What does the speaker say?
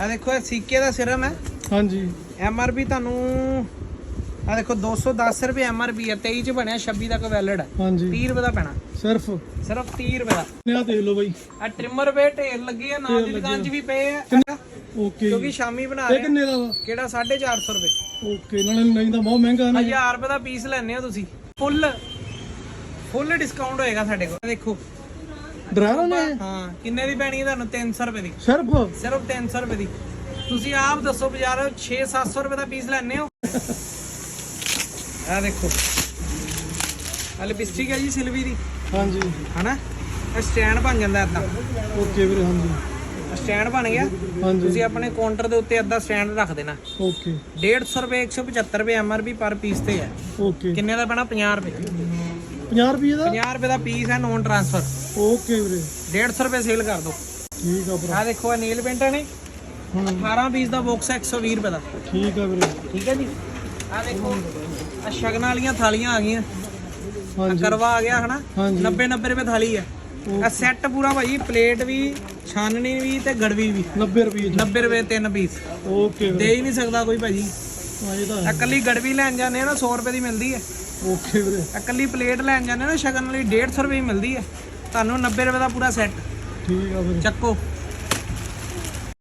ਆ ਦੇਖੋ ਇਹ ਸੀਕੇ ਦਾ ਸਿਰਮ ਹੈ। ਹਾਂਜੀ। ਐਮ ਆਰ ਪੀ ਤੁਹਾਨੂੰ ਆ ਦੇਖੋ 210 ਰੁਪਏ ਐਮ ਆਰ ਪੀ ਹੈ 23 ਚ ਬਣਿਆ 26 ਤੱਕ ਵੈਲਿਡ ਹੈ। ਹਾਂਜੀ। 30 ਰੁਪਏ ਦਾ ਪੈਣਾ। ਸਿਰਫ? ਸਿਰਫ 30 ਰੁਪਏ ਦਾ। ਨਿਆ ਦੇਖ ਲਓ ਬਾਈ? ਆ ਟ੍ਰਿਮਰ ਪਏ ਢੇਰ ਲੱਗੇ ਆ ਨਾਲ ਦੀ ਦੁਕਾਨ 'ਚ ਵੀ ਪਏ ਆ। ਓਕੇ। ਕਿਉਂਕਿ ਸ਼ਾਮੀ ਬਣਾ ਇਹ ਰਹੇ ਆ। ਕਿੰਨੇ ਦਾ ਵਾ? ਕਿਹੜਾ? 450 ਰੁਪਏ। ਓਕੇ ਨਾਲੇ ਨਹੀਂ ਤਾਂ ਬਹੁਤ ਮਹਿੰਗਾ ਨਾ। 1000 ਰੁਪਏ ਦਾ ਪੀਸ ਲੈਣੇ ਹੋ ਤੁਸੀਂ। ਫੁੱਲ ਫੁੱਲ ਡਿਸਕਾਊਂਟ ਹੋਏਗਾ ਸਾਡੇ ਕੋਲ। ਦੇਖੋ ਡਰਾਈਵਰ ਨੇ? ਹਾਂ ਕਿੰਨੇ ਦੀ ਪੈਣੀ ਹੈ ਤੁਹਾਨੂੰ? 300 ਰੁਪਏ ਦੀ। ਸਿਰਫ? ਸਿਰਫ 300 ਰੁਪਏ ਦੀ। ਤੁਸੀਂ ਆਪ ਦੱਸੋ ਬਾਜ਼ਾਰ 6-700 ਰੁਪਏ ਦਾ ਪੀਸ ਲੈਣੇ ਹੋ? ਆ ਦੇਖੋ। ਆ ਲਿਪਸਟਿਕ ਹੈ ਜੀ ਸਿਲਵੀ ਦੀ। ਹਾਂਜੀ। ਹਨਾ? ਇਹ ਸਟੈਂਡ ਬਣ ਜਾਂਦਾ ਏਦਾਂ। ਓਕੇ ਵੀਰੇ ਹਾਂਜੀ। ਸਟੈਂਡ ਬਣ ਗਿਆ। ਹਾਂਜੀ। ਤੁਸੀਂ ਆਪਣੇ ਕਾਊਂਟਰ ਦੇ ਉੱਤੇ ਅੱਧਾ ਸਟੈਂਡ ਰੱਖ ਦੇਣਾ। ਓਕੇ। 150 ਰੁਪਏ 175 ਰੁਪਏ ਐਮਆਰਪੀ ਪਰ ਪੀਸ ਤੇ ਹੈ। ਓਕੇ। ਕਿੰਨੇ ਦਾ ਪੈਣਾ? 50 ਰੁਪਏ। 50 ਰੁਪਏ ਦਾ? 50 ਰੁਪਏ ਦਾ ਪੀਸ ਹੈ ਨੋਨ ਟ੍ਰਾਂਸਫਰ ਓਕੇ ਵੀਰੇ। 150 ਰੁਪਏ ਸੇਲ ਕਰ ਦਿਓ। ਠੀਕ ਆ ਭਰਾ। ਆ ਦੇਖੋ ਇਹ ਨੀਲ ਪੇਂਟਾਂ ਨੇ? ਹਾਂ। 18 ਪੀਸ ਦਾ ਬਾਕਸ 120 ਰੁਪਏ ਦਾ। ਠੀਕ ਆ ਵੀਰੇ। ਠੀਕ ਹੈ ਜੀ? ਆ ਦੇਖੋ ਆ ਸ਼ਗਨ ਵਾਲੀਆਂ ਥਾਲੀਆਂ ਆ ਗਈਆਂ। ਹਾਂਜੀ। ਕਰਵਾ ਆ ਗਿਆ ਹਨਾ? ਹਾਂਜੀ। 90 90 ਰੁਪਏ ਥਾਲੀ ਹੈ। ਆ ਸੈੱਟ ਪੂਰਾ ਭਾਜੀ ਪਲੇਟ ਵੀ ਛਾਨਣੀ ਵੀ ਤੇ ਗੜਵੀ ਵੀ। 90 ਰੁਪਏ ਚ। 90 ਰੁਪਏ ਤਿੰਨ ਪੀਸ ਓਕੇ ਦੇ ਹੀ ਨਹੀਂ ਸਕਦਾ ਕੋਈ ਭਾਜੀ। ਹਾਂ ਇਹ ਤਾਂ ਆ ਹੈ। ਕੱਲੀ ਗੜਵੀ ਲੈਣ ਜਾਂਦੇ ਆ ਨਾ 100 ਰੁਪਏ ਦੀ ਮਿਲਦੀ ਹੈ। ਓਕੇ ਵੀਰੇ। ਆ ਕੱਲੀ ਪਲੇਟ ਲੈਣ ਜਾਂਦੇ ਨਾ ਸ਼ਗਨ ਵਾਲੀ 150 ਰੁਪਏ ਮਿਲਦੀ ਹੈ। ਤੁਹਾਨੂੰ 90 ਰੁਪਏ ਦਾ ਪੂਰਾ ਸੈੱਟ ਠੀਕ ਆ ਵੀਰੇ। ਚੱਕੋ।